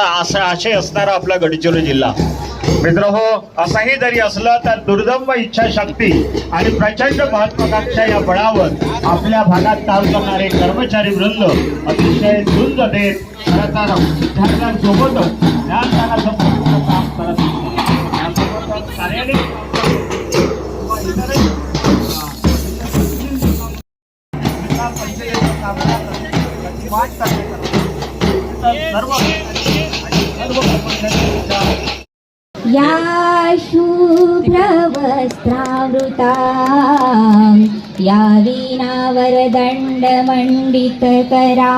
असा असा आशय असणारा आपला गडचिरोली जिल्हा मित्र हो असाही जरी असलं तर दुर्दम्य इच्छाशक्ती आणि प्रचंड महत्वाकांक्षा या बळावर आपल्या भागात काम करणारे कर्मचारी वृंद अतिशय झुंज देत खरं तर विद्यार्थ्यांसोबतच ज्ञानदानाचं काम करत असतात. यासोबतच कार्यालयीन सर्व सर्व कर्मचाऱ्यांच्या या शुभ्रवस्त्रावृता या वीणावरदण्डमण्डितकरा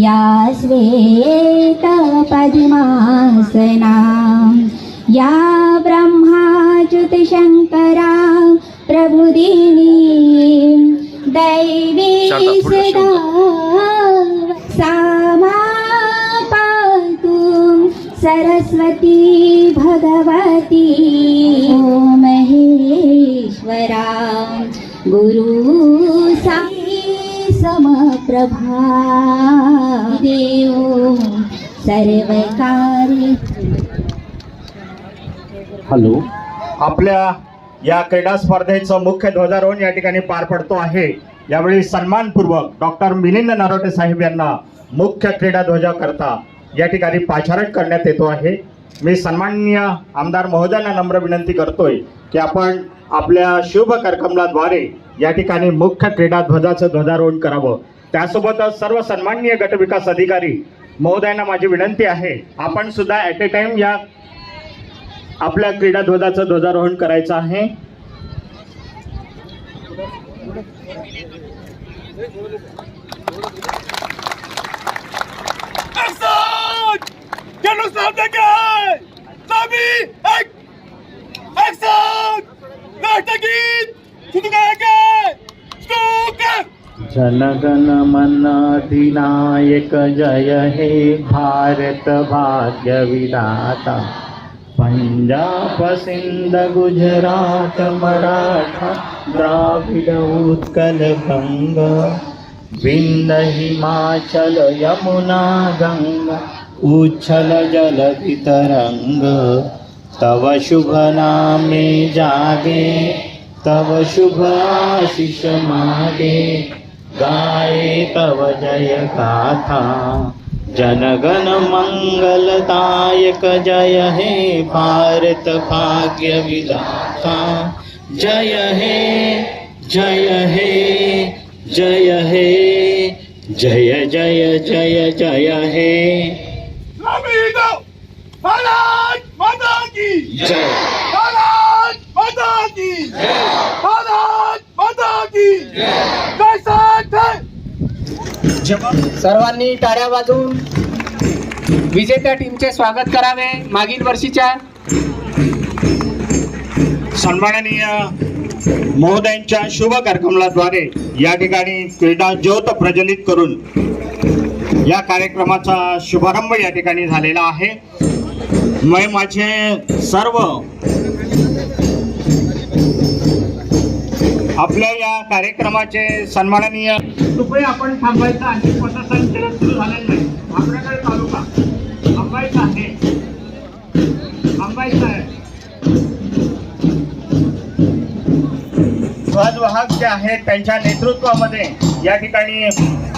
या श्वेतपद्मासना या ब्रह्माच्युतशङ्करा प्रभुदिनी दैवी सदा सामा सरस्वती भगवती। ॐ महेश्वरा गुरु साई समप्रभा। देव सर्वकार्य हॅलो आपल्या या क्रीडा स्पर्धेचं मुख्य ध्वजारोहण या ठिकाणी पार पडतो आहे. यावेळी सन्मानपूर्वक डॉक्टर मिलिंद नरोटे साहेब यांना मुख्य क्रीडा ध्वजा करता या ठिकाणी पाचारण करण्यात येतो आहे मी सन्माननीय आमदार महोदयांना नम्र विनंती करतोय की आपण आपल्या शुभ कार्यक्रमाद्वारे या ठिकाणी मुख्य क्रीडा ध्वजाचं ध्वजारोहण करावं त्यासोबतच सर्व सन्माननीय गटविकास अधिकारी महोदयांना माझी विनंती आहे आपण सुद्धा ॲट ए टाइम या आपल्या क्रीडा ध्वजाचं ध्वजारोहण करायचं आहे Action! जनगण मन अधिनायक जय हे भारत भाग्य विधाता। पंजाब सिंध गुजरात मराठा द्राविड उत्कल गंग विंद हिमाचल यमुना गंगा उच्छल जल तरंग तव शुभ नामे जागे तव शुभ आशिष मागे। गाये तव जय गाथा। जनगण मंगलदायक जय हे भारत भाग्य विधाता। जय हे जय हे जय हे जय जय जय जय हे। Amigo! भारत माता की जय। सर्वांनी टाळ्या वाजवून विजेत्या टीमचे स्वागत करावे मागील वर्षीच्या सन्माननीय महोदयांच्या शुभ कार्यक्रमाद्वारे या ठिकाणी क्रीडा ज्योत प्रज्वलित करून या कार्यक्रमाचा शुभारंभ या ठिकाणी झालेला आहे. मी माझे सर्व आपल्या या कार्यक्रमाचे सन्माननीय कृपया आपण थांबायचं आणि पथसंचलन सुरू झालेलं नाही. भामरागड तालुका. थांबायचं आहे. थांबायचं आहे. ध्वजवाहक जे आहेत त्यांच्या नेतृत्वामध्ये या ठिकाणी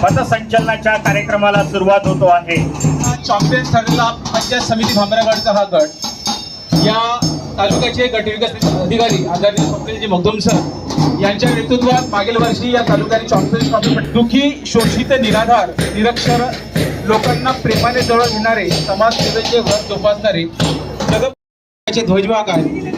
पथसंचलनाच्या कार्यक्रमाला सुरुवात होतो आहे. चॅम्पियन्स ठरलेला पंचायत समिती भामरागडचा हा गट. या तालुक्याचे गटविकास अधिकारी आदरणीय स्वप्नीलजी मगदुम सर यांच्या नेतृत्वात मागील वर्षी या तालुक्याने चौतीस दुखी शोषित निराधार निरक्षर लोकांना प्रेमाने जवळ घेणारे समाजसेवेचे व्रत जोपासणारे जगचे ध्वजवाहक आहे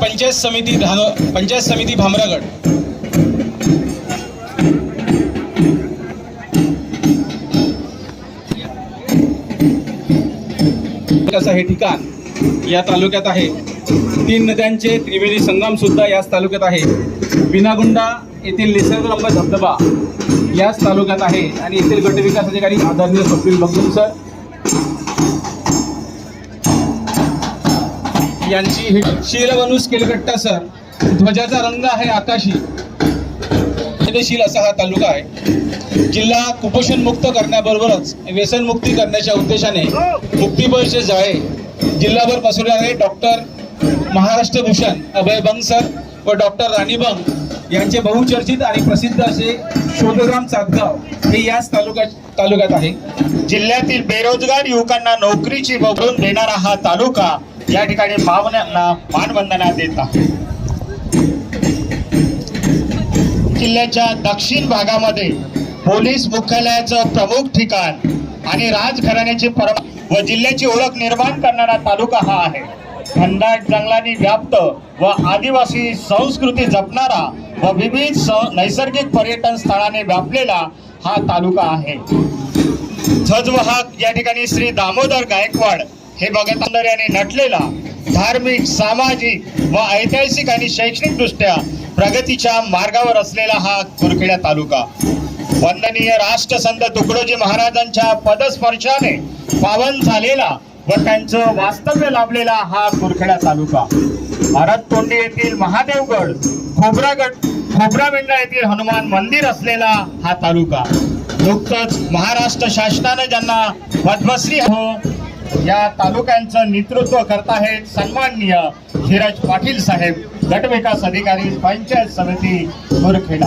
पंचायत समिती धान पंचायत समिती भामरागड. असं हे ठिकाण या तालुक्यात आहे. तीन नद्यांचे त्रिवेणी संगमसुद्धा याच तालुक्यात आहे. विनागुंडा येथील निसर्गरम्य धबधबा याच तालुक्यात आहे आणि येथील गटविकास अधिकारी आदरणीय स्वप्नील बघून सर यांची ही शीलवनुस केलकट्टा सर. ध्वजाचा रंग आहे आकाशी. संवेदनशील असा हा तालुका आहे. जिल्हा कुपोषण मुक्त करण्याबरोबरच व्यसनमुक्ती करण्याच्या उद्देशाने मुक्तीबळचे जाळे जिल्हाभर पसरणारे डॉक्टर महाराष्ट्र भूषण अभय बंग सर व डॉक्टर राणी बंग यांचे बहुचर्चित आणि प्रसिद्ध असे शोधग्राम चातगाव हे याच तालुक्यात तालुक्यात आहे. जिल्ह्यातील बेरोजगार युवकांना नोकरीची बघून देणारा हा तालुका या ठिकाणी मावण्यांना मानवंदना देत आहे. किल्ल्याच्या दक्षिण भागामध्ये पोलीस मुख्यालयाचं प्रमुख ठिकाण आणि राजघराण्याची परंपरा व जिल्ह्याची ओळख निर्माण करणारा तालुका हा आहे. घनदाट जंगलांनी व्याप्त व आदिवासी संस्कृती जपणारा व विविध स- नैसर्गिक पर्यटन स्थळाने व्यापलेला हा तालुका आहे. झजवाहक या ठिकाणी श्री दामोदर गायकवाड हे भगत नटलेला धार्मिक सामाजिक व ऐतिहासिक आणि शैक्षणिक दृष्ट्या प्रगतीच्या मार्गावर असलेला हा कुरखेडा तालुका. वंदनीय राष्ट्रसंत तुकडोजी महाराजांच्या पदस्पर्शाने पावन झालेला व त्यांचं वास्तव्य लाभलेला हा कुरखेडा तालुका. भरततोंडी येथील महादेवगड खोबरागड खोबरामेंढा येथील हनुमान मंदिर असलेला हा तालुका. नुकतंच महाराष्ट्र शासनाने ज्यांना पद्मश्री हो या तालुक्यांचं नेतृत्व करत आहेत सन्माननीय धीरज पाटील साहेब. गटविकास अधिकारी पंचायत समिती कुरखेडा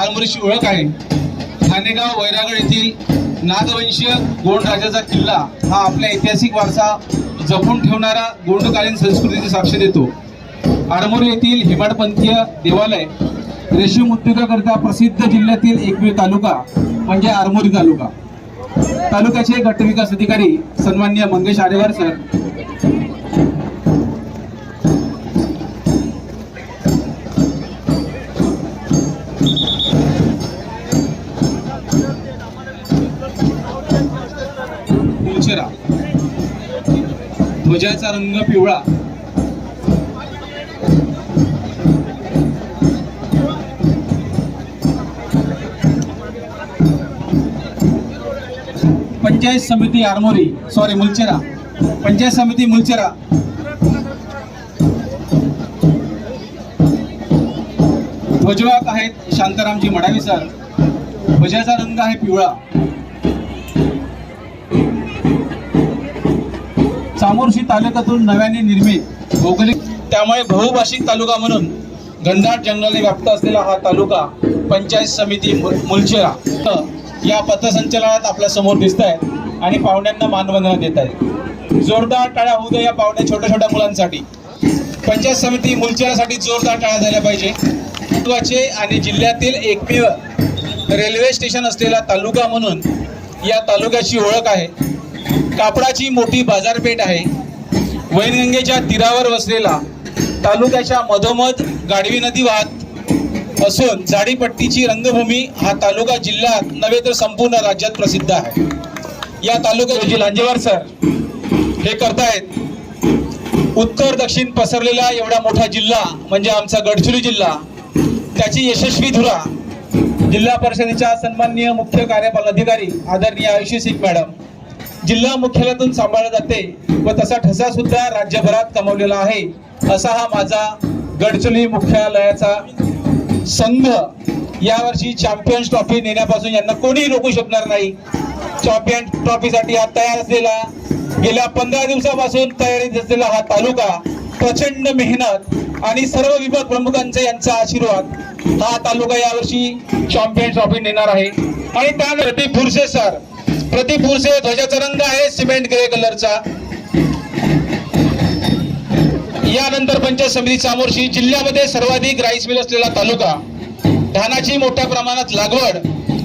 आरमोरीची ओळख आहे. ठाणेगाव वैरागड येथील नागवंशीय गोंड राजाचा किल्ला हा आपला ऐतिहासिक वारसा जपून ठेवणारा गोंडकालीन संस्कृतीची साक्ष देतो. आरमोरी येथील हिमाडपंथीय देवालय रेशीम उद्योगाकरिता प्रसिद्ध जिल्ह्यातील एकमेव तालुका म्हणजे आरमोरी तालुका. तालुक्याचे गटविकास अधिकारी सन्मान्य मंगेश आरेवार सर. ध्वजाचा रंग पिवळा. पंचायत समिती आरमोरी सॉरी मुलचेरा. पंचायत समिती मुलचेरा. ध्वजवाहक आहेत शांतारामजी मडावी सर ध्वजाचा रंग आहे पिवळा. चामोर्शी तालुक्यातून नव्याने निर्मित भौगोलिक त्यामुळे बहुभाषिक तालुका म्हणून घनदाट जंगलाने व्याप्त असलेला हा तालुका पंचायत समिती मु- मुलचेरा. या पथसंचलनात आपल्यासमोर दिसत आहेत आणि पाहुण्यांना मानवंदना देत आहेत जोरदार टाळ्या होऊ द्या या पाहुण्या छोट्या छोट्या मुलांसाठी. पंचायत समिती मुलचेरासाठी जोरदार टाळ्या झाल्या पाहिजे. महत्त्वाचे आणि जिल्ह्यातील एकमेव रेल्वे स्टेशन असलेला तालुका म्हणून या तालुक्याची ओळख आहे. कापडाची मोठी बाजारपेठ आहे. वैनगंगेच्या तीरावर वसलेला तालुक्याच्या मधोमध गाढवी नदी वाहत असून झाडीपट्टीची रंगभूमी हा तालुका जिल्ह्यात नव्हे तर संपूर्ण राज्यात प्रसिद्ध आहे. या तालुक्यात जी लांजेवार सर. हे करतायत. उत्तर दक्षिण पसरलेला एवढा मोठा जिल्हा म्हणजे आमचा गडचिरोली जिल्हा. त्याची यशस्वी धुरा जिल्हा परिषदेच्या सन्माननीय मुख्य कार्यपालन अधिकारी आदरणीय आयुषी सिंग मॅडम. जिल्हा मुख्यालयातून सांभाळले जाते व तसा ठसा सुद्धा राज्यभरात कमवलेला आहे. असा हा माझा गडचुली मुख्यालयाचा संघ यावर्षी चॅम्पियन्स ट्रॉफी नेण्यापासून यांना कोणीही रोखू शकणार नाही. चॅम्पियन ट्रॉफीसाठी हा तयार असलेला गेल्या पंधरा दिवसापासून तयारीत असलेला हा तालुका प्रचंड मेहनत आणि सर्व विभाग प्रमुखांचा यांचा आशीर्वाद हा तालुका यावर्षी चॅम्पियन ट्रॉफी नेणार आहे. आणि त्यानंतर ते फुरसे सर प्रतिपुरुषे ध्वजाचा रंग आहे सिमेंट ग्रे कलरचा. यानंतर पंचायत समिती चामोर्शी जिल्ह्यामध्ये सर्वाधिक राईस मिल असलेला तालुका. धानाची मोठ्या प्रमाणात लागवड.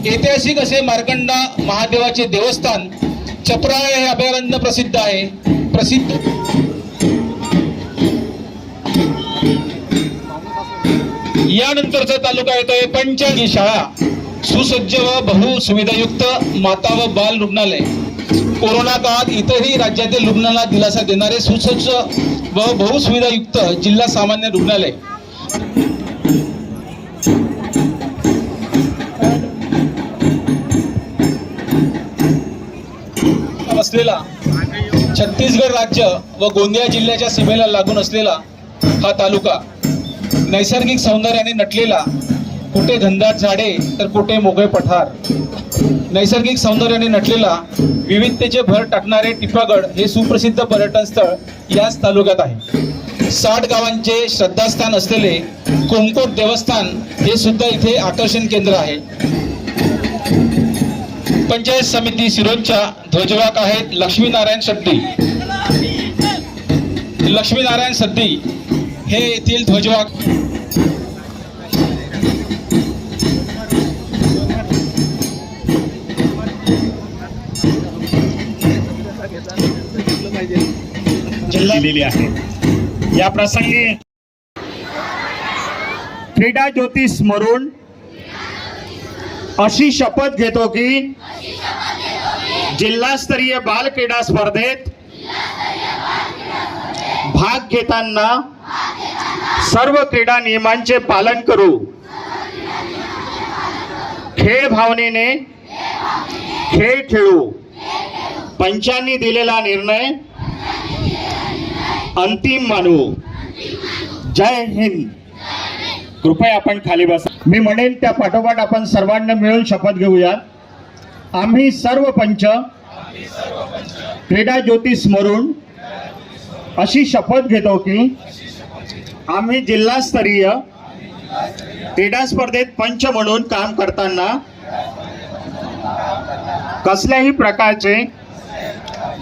ऐतिहासिक असे मार्कंडा महादेवाचे देवस्थान चपराळ हे अभयारण्य प्रसिद्ध आहे. प्रसिद्ध. यानंतरचा तालुका येतोय पंचगी शाळा. सुसज्ज व बहुसुविधायुक्त माता व बाल रुग्णालय. कोरोना काळात इतरही राज्यातील रुग्णांना दिलासा देणारे सुसज्ज व बहुसुविधायुक्त जिल्हा सामान्य रुग्णालय. असलेला छत्तीसगड राज्य व गोंदिया जिल्ह्याच्या सीमेला लागून असलेला हा तालुका नैसर्गिक सौंदर्याने नटलेला कुठे घनदाट झाडे तर कुठे मोकळे पठार. नैसर्गिक सौंदर्याने नटलेला विविधतेचे भर टाकणारे टिपागड हे सुप्रसिद्ध पर्यटन स्थळ याच तालुक्यात आहे. साठ गावांचे श्रद्धास्थान असलेले कोंकोट देवस्थान हे सुद्धा इथे आकर्षण केंद्र आहे. पंचायत समिती सिरोदच्या ध्वजवाक आहेत लक्ष्मीनारायण सद्दी. लक्ष्मीनारायण सद्दी हे येथील ध्वजवाक दिलेली आहे. या प्रसंगी क्रीडा ज्योती स्मरून अशी शपथ घेतो की जिल्हास्तरीय बाल क्रीडा स्पर्धेत भाग घेताना सर्व क्रीडा नियमांचे पालन करू. खेळ भावनेने खेळ खेळू. पंचांनी दिलेला निर्णय अंतिम मानू. जय हिंद. कृपया आपण खाली बसा. मी म्हणेन त्या पाठोपाठ आपण सर्वांना मिळून शपथ घेऊयात आम्ही सर्व पंच क्रीडा ज्योती स्मरून अशी शपथ घेतो की आम्ही जिल्हास्तरीय क्रीडा स्पर्धेत पंच म्हणून काम करताना कसल्याही प्रकारचे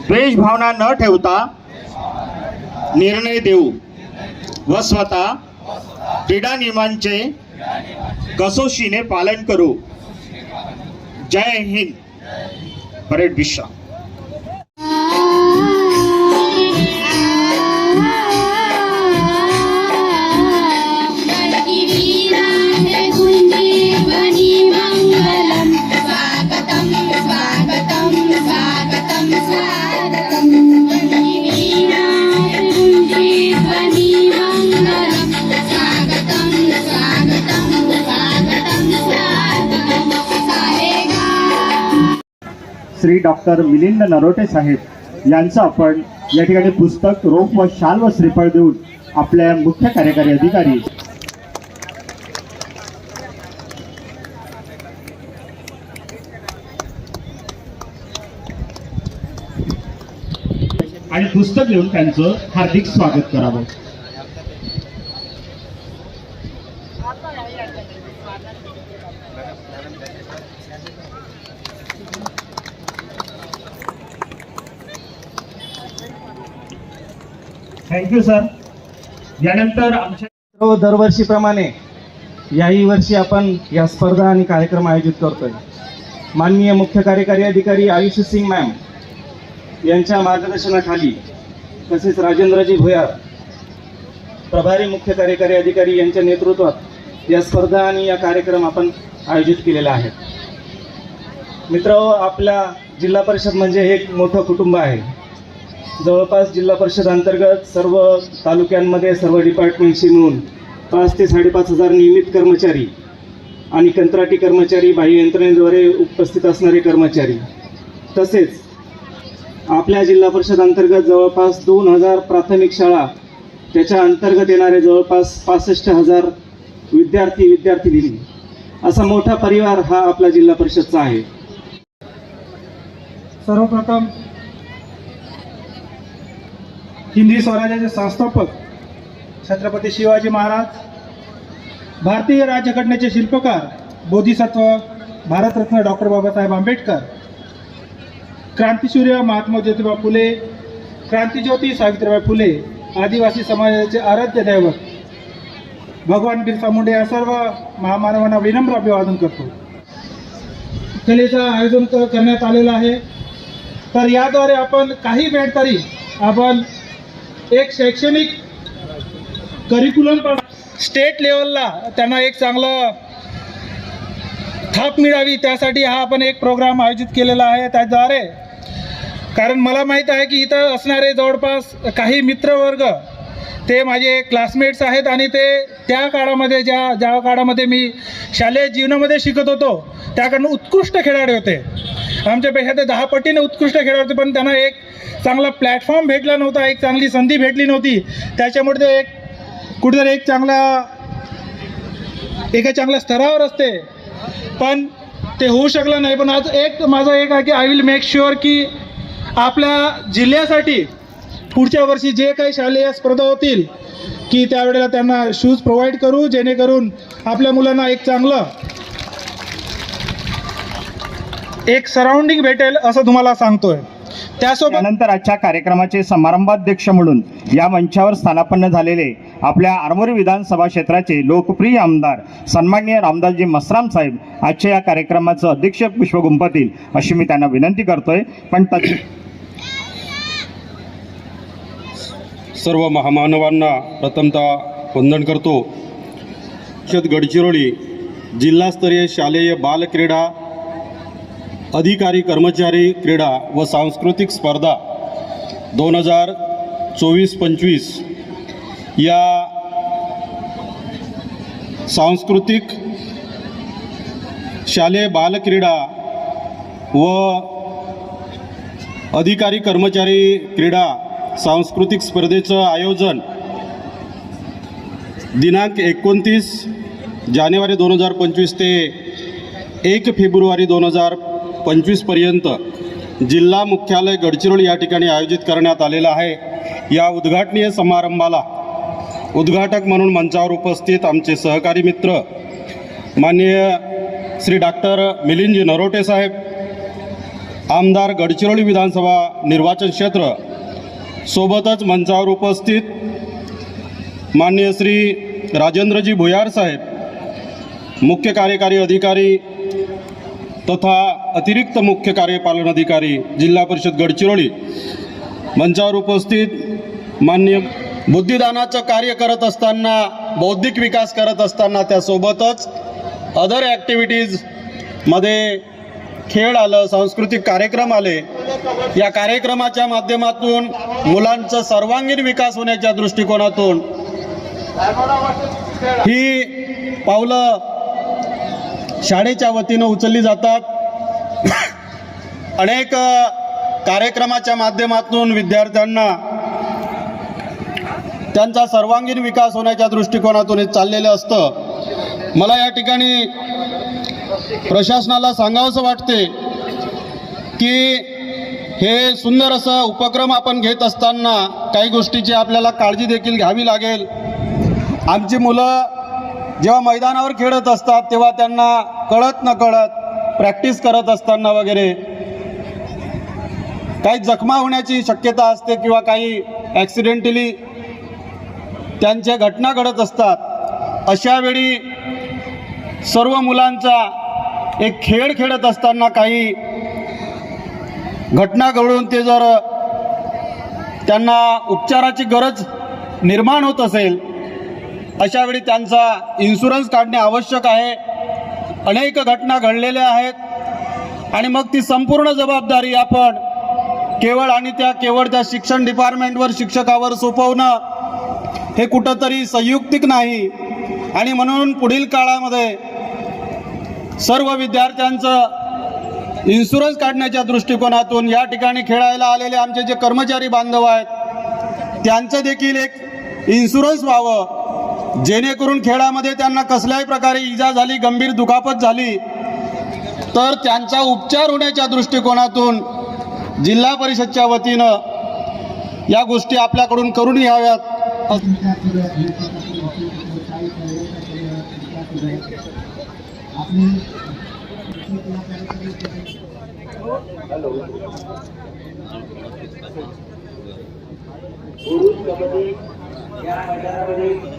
द्वेषभावना न ठेवता निर्णय देऊ व स्वतः क्रीडा नियमांचे कसोशीने पालन करू जय हिंद परेड विश्राम डॉक्टर मिलिंद नरोटे साहेब यांचं आपण या ठिकाणी पुस्तक रोप व शाल व श्रीफळ देऊन आपल्या मुख्य कार्यकारी अधिकारी आणि पुस्तक घेऊन त्यांचं हार्दिक स्वागत करावं. थँक्यू सर यानंतर आमच्या दरवर्षीप्रमाणे याही वर्षी आपण या स्पर्धा आणि कार्यक्रम आयोजित करतोय. माननीय मुख्य कार्यकारी अधिकारी आयुष सिंग मॅम यांच्या मार्गदर्शनाखाली तसेच राजेंद्रजी भुयार प्रभारी मुख्य कार्यकारी अधिकारी यांच्या नेतृत्वात या स्पर्धा आणि या कार्यक्रम आपण आयोजित केलेला आहे. मित्र आपल्या जिल्हा परिषद म्हणजे हे एक मोठं कुटुंब आहे. जवळपास जिल्हा परिषद अंतर्गत सर्व तालुक्यांमध्ये सर्व डिपार्टमेंटशी मिळून पाच ते साडेपाच हजार नियमित कर्मचारी आणि कंत्राटी कर्मचारी बाह्य यंत्रणेद्वारे उपस्थित असणारे कर्मचारी. तसेच आपल्या जिल्हा परिषद अंतर्गत जवळपास दोन हजार प्राथमिक शाळा त्याच्या अंतर्गत येणारे जवळपास पासष्ट हजार विद्यार्थी विद्यार्थिनी असा मोठा परिवार हा आपला जिल्हा परिषदचा आहे. सर्वप्रथम हिंदी स्वराज्याचे संस्थापक छत्रपती शिवाजी महाराज भारतीय राज्यघटनेचे शिल्पकार बोधिसत्व भारतरत्न डॉक्टर बाबासाहेब आंबेडकर क्रांतिसूर्य महात्मा ज्योतिबा फुले क्रांतिज्योती सावित्रीबाई फुले आदिवासी समाजाचे आराध्य दैवत भगवान बिरसा मुंडे या सर्व महामानवांना विनम्र अभिवादन करतो. कलेचं आयोजन क- करण्यात आलेलं आहे. तर याद्वारे आपण काही वेळ तरी आपण एक शैक्षणिक करिक्युलम पण स्टेट लेवलला त्यांना एक चांगलं थाप मिळावी त्यासाठी हा आपण एक प्रोग्राम आयोजित केलेला आहे त्याद्वारे. कारण मला माहीत आहे की इथं असणारे जवळपास काही मित्रवर्ग ते माझे क्लासमेट्स आहेत आणि ते त्या काळामध्ये ज्या ज्या काळामध्ये मी शालेय जीवनामध्ये शिकत होतो त्याकडनं उत्कृष्ट खेळाडू होते. आमच्यापेक्षा ते दहा पटीने उत्कृष्ट खेळाडू होते पण त्यांना एक चांगला प्लॅटफॉर्म भेटला नव्हता एक चांगली संधी भेटली नव्हती. त्याच्यामुळे ते एक कुठेतरी एक चांगला एका चांगल्या स्तरावर असते. पण ते होऊ शकलं नाही. पण आज एक माझं एक आहे की आय विल मेक शुअर की आपल्या जिल्ह्यासाठी पुढच्या वर्षी जे काही शालेय स्पर्धा होतील की त्यावेळेला त्यांना शूज प्रोव्हाइड करू जेणेकरून आपल्या मुलांना एक चांगलं एक सराउंडिंग भेटेल असं तुम्हाला सांगतोय. त्यासोबत त्यानंतर आजच्या कार्यक्रमाचे समारंभाध्यक्ष म्हणून या मंचावर स्थानापन्न झालेले आपल्या आरमोरी विधानसभा क्षेत्राचे लोकप्रिय आमदार सन्माननीय रामदासजी मसराम साहेब आजच्या या कार्यक्रमाचं अध्यक्ष पुष्प गुंफतील अशी मी त्यांना विनंती करतोय. पण तत् सर्व महामानवांना प्रथमतः वंदन करतो. शेत गडचिरोली जिल्हास्तरीय शालेय बालक्रीडा अधिकारी कर्मचारी क्रीडा व सांस्कृतिक स्पर्धा दोन हजार चोवीस पंचवीस या सांस्कृतिक शालेय बालक्रीडा व अधिकारी कर्मचारी क्रीडा सांस्कृतिक स्पर्धेचं आयोजन दिनांक एकोणतीस जानेवारी दोन हजार पंचवीस ते एक फेब्रुवारी दोन हजार पंचवीसपर्यंत जिल्हा मुख्यालय गडचिरोली या ठिकाणी आयोजित करण्यात आलेला आहे. या उद्घाटनीय समारंभाला उद्घाटक म्हणून मंचावर उपस्थित आमचे सहकारी मित्र माननीय श्री डॉक्टर मिलिंदजी नरोटे साहेब आमदार गडचिरोली विधानसभा निर्वाचन क्षेत्र सोबतच मंचावर उपस्थित माननीय श्री राजेंद्रजी भुयार साहेब मुख्य कार्यकारी अधिकारी तथा अतिरिक्त मुख्य कार्यपालन अधिकारी जिल्हा परिषद गडचिरोली मंचावर उपस्थित मान्य बुद्धिदानाचं कार्य करत असताना बौद्धिक विकास करत असताना त्यासोबतच अदर ॲक्टिव्हिटीजमध्ये खेळ आलं सांस्कृतिक कार्यक्रम आले. या कार्यक्रमाच्या माध्यमातून मुलांचा सर्वांगीण विकास होण्याच्या दृष्टिकोनातून ही पावलं शाळेच्या वतीनं उचलली जातात. अनेक कार्यक्रमाच्या माध्यमातून विद्यार्थ्यांना त्यांचा सर्वांगीण विकास होण्याच्या दृष्टिकोनातून हे चाललेलं असतं. मला या ठिकाणी प्रशासनाला सांगावंसं वाटते की हे सुंदर असं उपक्रम आपण घेत असताना काही गोष्टीची आपल्याला काळजी देखील घ्यावी लागेल. आमची मुलं जेव्हा मैदानावर खेळत असतात तेव्हा त्यांना कळत न कळत प्रॅक्टिस करत असताना वगैरे काही जखमा होण्याची शक्यता असते किंवा काही ॲक्सिडेंटली त्यांच्या घटना घडत असतात. अशावेळी सर्व मुलांचा एक खेळ खेळत असताना काही घटना घडून ते जर त्यांना उपचाराची गरज निर्माण होत असेल अशा वेळी त्यांचा इन्शुरन्स काढणे आवश्यक आहे. अनेक घटना घडलेल्या आहेत. आणि मग ती संपूर्ण जबाबदारी आपण केवळ आणि त्या केवळ त्या शिक्षण डिपार्टमेंटवर शिक्षकावर सोपवणं हे कुठंतरी संयुक्तिक नाही. आणि म्हणून पुढील काळामध्ये सर्व विद्यार्थ्यांचं इन्शुरन्स काढण्याच्या दृष्टिकोनातून या ठिकाणी खेळायला आलेले आमचे जे कर्मचारी बांधव आहेत त्यांचं देखील एक इन्शुरन्स व्हावं. जेणेकरून खेळामध्ये त्यांना कसल्याही प्रकारे इजा झाली गंभीर दुखापत झाली तर त्यांचा उपचार होण्याच्या दृष्टिकोनातून जिल्हा परिषदच्या वतीनं या गोष्टी आपल्याकडून करून घ्याव्यात. या